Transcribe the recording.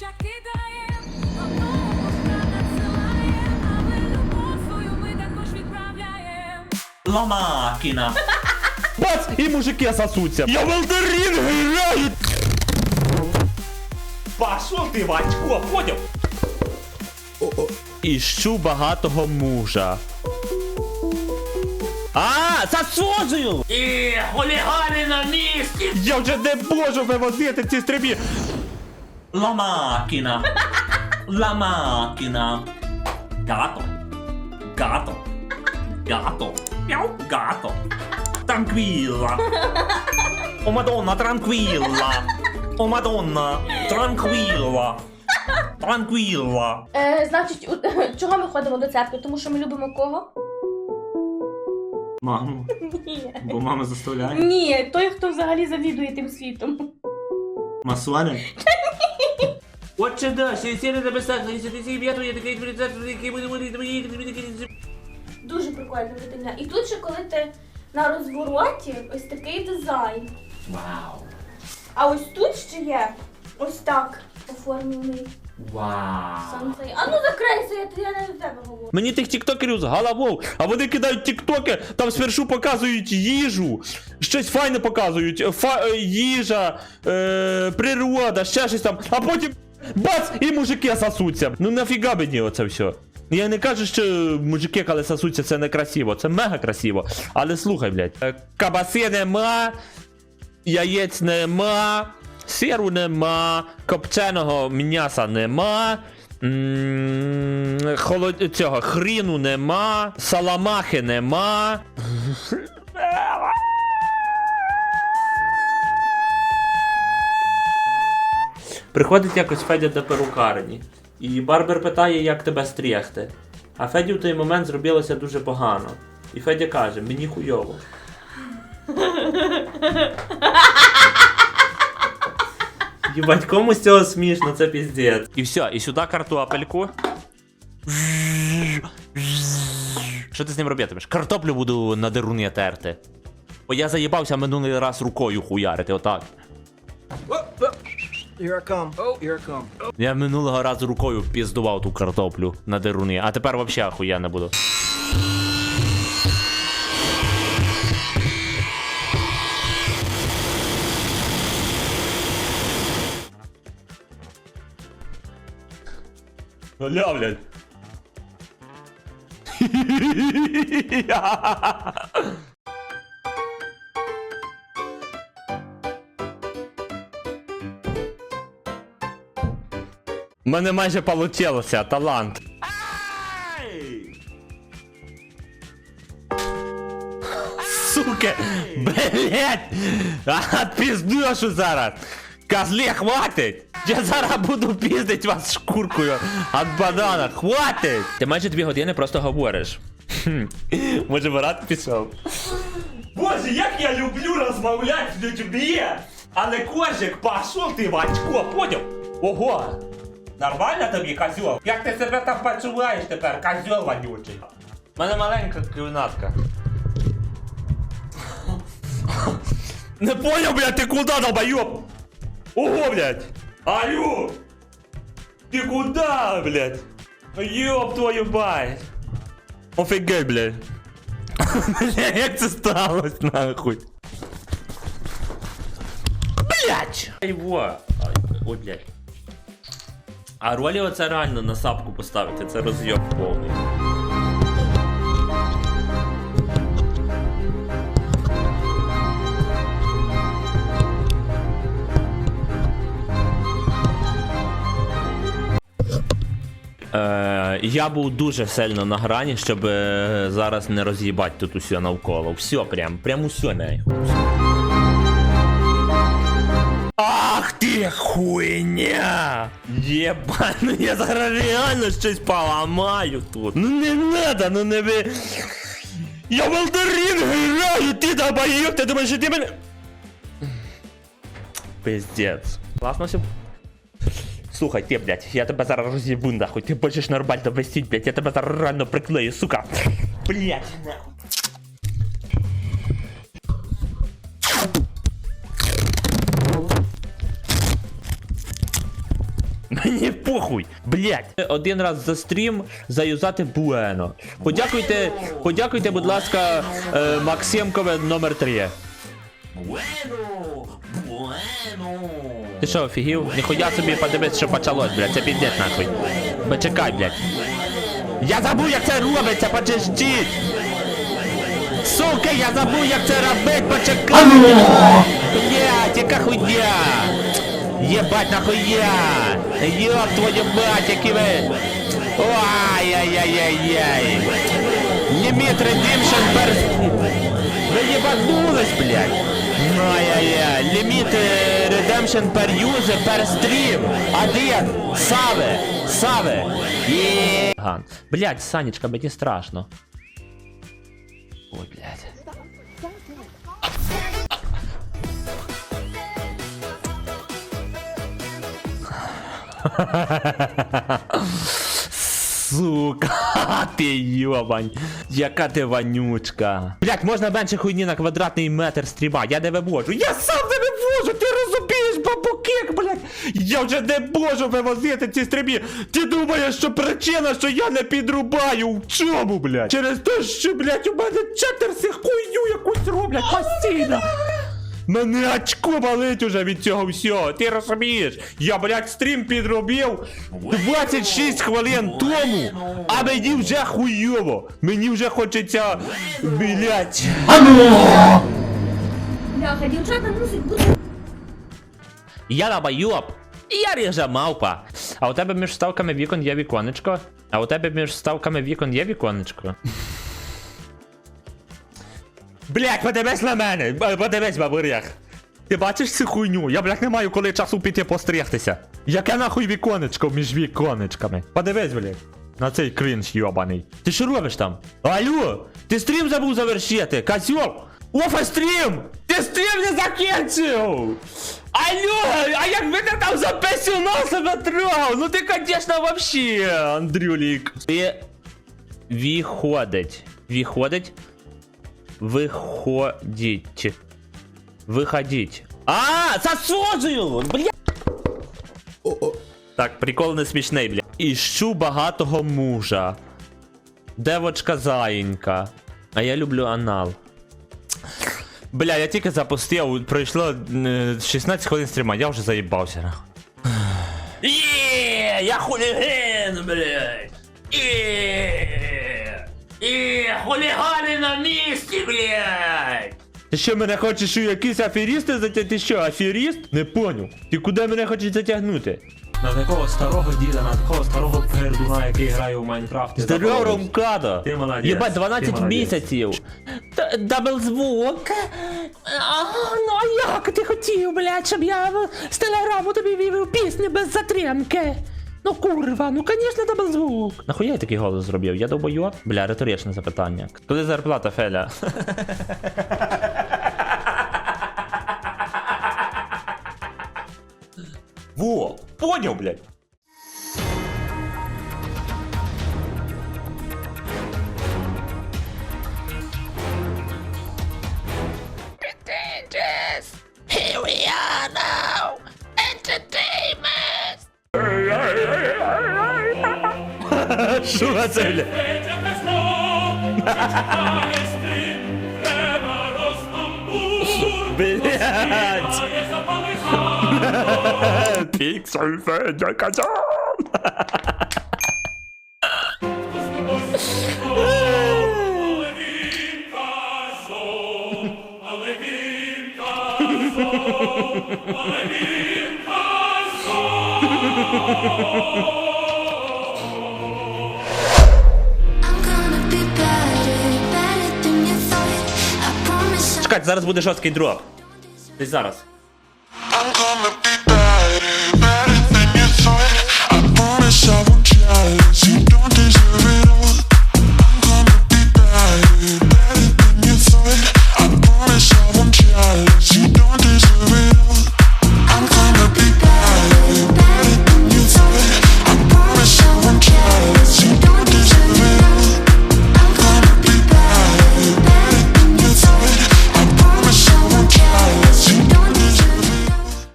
Хоча кидаєм, одного надсилаєм, але любов свою ми також відправляєм. La. Бац! І мужики сосуться. Я в Елдерін граю! Пошел ты в очко, понял? Іщу багатого мужа. А, засуджую! І хулігани на місці. Я вже не можу вивозити ці стрибі. La macchina. La macchina. Gatto. Gatto. Gatto. Miau. Gatto. Tranquilla. Oh madonna, tranquilla. Oh madonna, tranquilla. Tranquilla. Е, значить, у- чого ми ходимо до церкви? Тому що ми любимо кого? Маму, Ні. бо мама заставляє. Ні, той, хто взагалі завідує тим світом. Масуаля? Отче да, ще сіли на местах, якщо ти сім'яту, я такий поліцейський, який буде буде Дуже прикольна дитина. І тут ще коли ти на розвороті, ось такий дизайн. Вау. А ось тут ще є ось так оформлений Вау. санцей. А ну закрийся, я, я не до тебе говорю. Мені тих тіктокерів з головою, а вони кидають тіктоки, там спершу показують їжу, щось файне показують, фа- е, їжа, е, природа, ще щось там, а потім бац, і мужики сосуться. Ну нафіга мені оце все. Я не кажу, що мужики, коли сосуться, це не красиво, це мега красиво. Але слухай, блядь, е, кабаси нема, яєць нема, сиру нема, копченого м'яса нема. Холод... цього хріну нема, саламахи нема. Приходить якось Федя до перукарні, і Барбер питає, як тебе стрігти. А Феді в той момент зробилося дуже погано. І Федя каже, мені хуйово. Єбать, кому з цього смішно, це піздець. І все, і сюди картопельку. Що ти з ним робитимеш? Картоплю буду на деруни терти. Бо я заїбався минулий раз рукою хуярити, отак. Here I come. Oh, here I come. Я минулого разу рукою піздував ту картоплю на деруни, а тепер взагалі охуєнно буду. Ля, блядь. У мене майже получилося, талант. Сука, блять! А піздушу зараз! Козлі, хватить! Я зараз буду піздить вас шкуркою від банана, хватить! Ти майже дві години просто говориш. Хм, Може, брат пішов? Боже, як я люблю розмовляти з людьми! Але кожик, пошел ти в очко, понял? Ого! Нормально тобі, козьол? Як ти себе там почуваєш тепер, козьол вонючий? У мене маленька кімнатка. Не понял, блядь, ти куди, долбоёб? Ого, блядь! Алло! Ти куда, блядь? Ёб твою мать! Офігеть, блядь. Бля, як це сталося, нахуй? Блядь! Його! Ай, Ой, блядь. А ролі оце реально на сапку поставити, це розйоб повний. Е, я був дуже сильно на грані, щоб е, зараз не роз'їбати тут усе навколо. Все прям, прям усе нахуй. Ти хуйня! Єба, ну я зараз реально щось поламаю тут. Ну не надо, ну не ви. Я в Елдерін граю, ти долбоєб, ти думаєш, що ти мене. Пиздец. Класно все. Слухай, ти, блядь, я тебе зараз роз'їбу, нахуй. Ти хочеш нормально висіть, блядь, я тебе зараз реально приклею, сука. Блядь, нахуй. Мені похуй, блять. Один раз за стрім заюзати Буено. Подякуйте, подякуйте, будь ласка, е, Максимкове номер 3. Bueno, bueno. Ти що, офігів? Ніхуя собі подивись, що почалось, блядь, це піздець нахуй. Почекай, блядь. Я забув, як це робиться, почистіть! Сука, я забув, як це робить, почекай! Блядь, яка хуйня! Єбать нахуя! Йоп твою мать, які ви... Ой-яй-яй-яй-яй! Ліміт Redemption per... Ви єбанулись, блядь! Ай-яй-яй! Ліміт Redemption per user per stream! Один! Саве! Саве! Є... Блядь, Санечка, мені страшно. Ой, блядь. Сука, ти йобань. Яка ти вонючка. Блять, можна менше хуйні на квадратний метр стріма. Я не вивожу. Я сам не вивожу, ти розумієш, бабукек, блять. Я вже не можу вивозити ці стрімі. Ти думаєш, що причина, що я не підрубаю? В чому, блять? Через те, що, блять, у мене четверси хуйню якусь роблять постійно. Мене очко болить уже від цього всього, ти розумієш? Я, блядь, стрім підробив 26 хвилин тому, а мені вже хуйово. Мені вже хочеться, блядь. Бляха, дівчата мусить бути. Я лабайоб. Я ріжа мавпа. А у тебе між ставками вікон є віконечко? А у тебе між ставками вікон є віконечко? Блять, подивись на мене! Подивись, бабурях! Ти бачиш цю хуйню? Я, блядь, не маю коли часу піти постригтися. Яке нахуй віконечко між віконечками? Подивись, блядь. На цей кринж йобаний. Ти що робиш там? Алло! Ти стрім забув завершити, козьол! Офа стрім! Ти стрім не закінчив! Алло! А як би ти там за писюна себе трогав? Ну ти, конечно, вообще, Андрюлік. Ти виходить. Виходить? Виходіть. Виходіть. А, засуджую! Бля. Так, прикол не смішний, бля. Іщу багатого мужа. Девочка заїнька. А я люблю анал. Бля, я тільки запустив, пройшло е, 16 хвилин стріма, я вже заїбався. Є, я хуліген, блядь. Є. Є, хулігани на місці, блядь. Ти що мене хочеш у якісь аферісти затягнути? Ти що, аферіст? Не поняв. Ти куди мене хочеш затягнути? На такого старого діда, на такого старого пердуна, який грає у Майнкрафті. Здорово. Ромкадо! Ти молодець, Єбать, ти 12 молодець. місяців! Д- Дабл звук! А, ну а як ти хотів, блядь, щоб я з телеграму тобі вивів пісню без затримки? Ну курва, ну конечно дабл звук. Нахуя я такий голос зробив? Я довбойоб? Бля, риторичне запитання. Коли зарплата, Феля? Во, понял, блядь. Що це, бля? Блять! Піксель Федя Казан! I'm зараз буде жорсткий дроп. Десь зараз.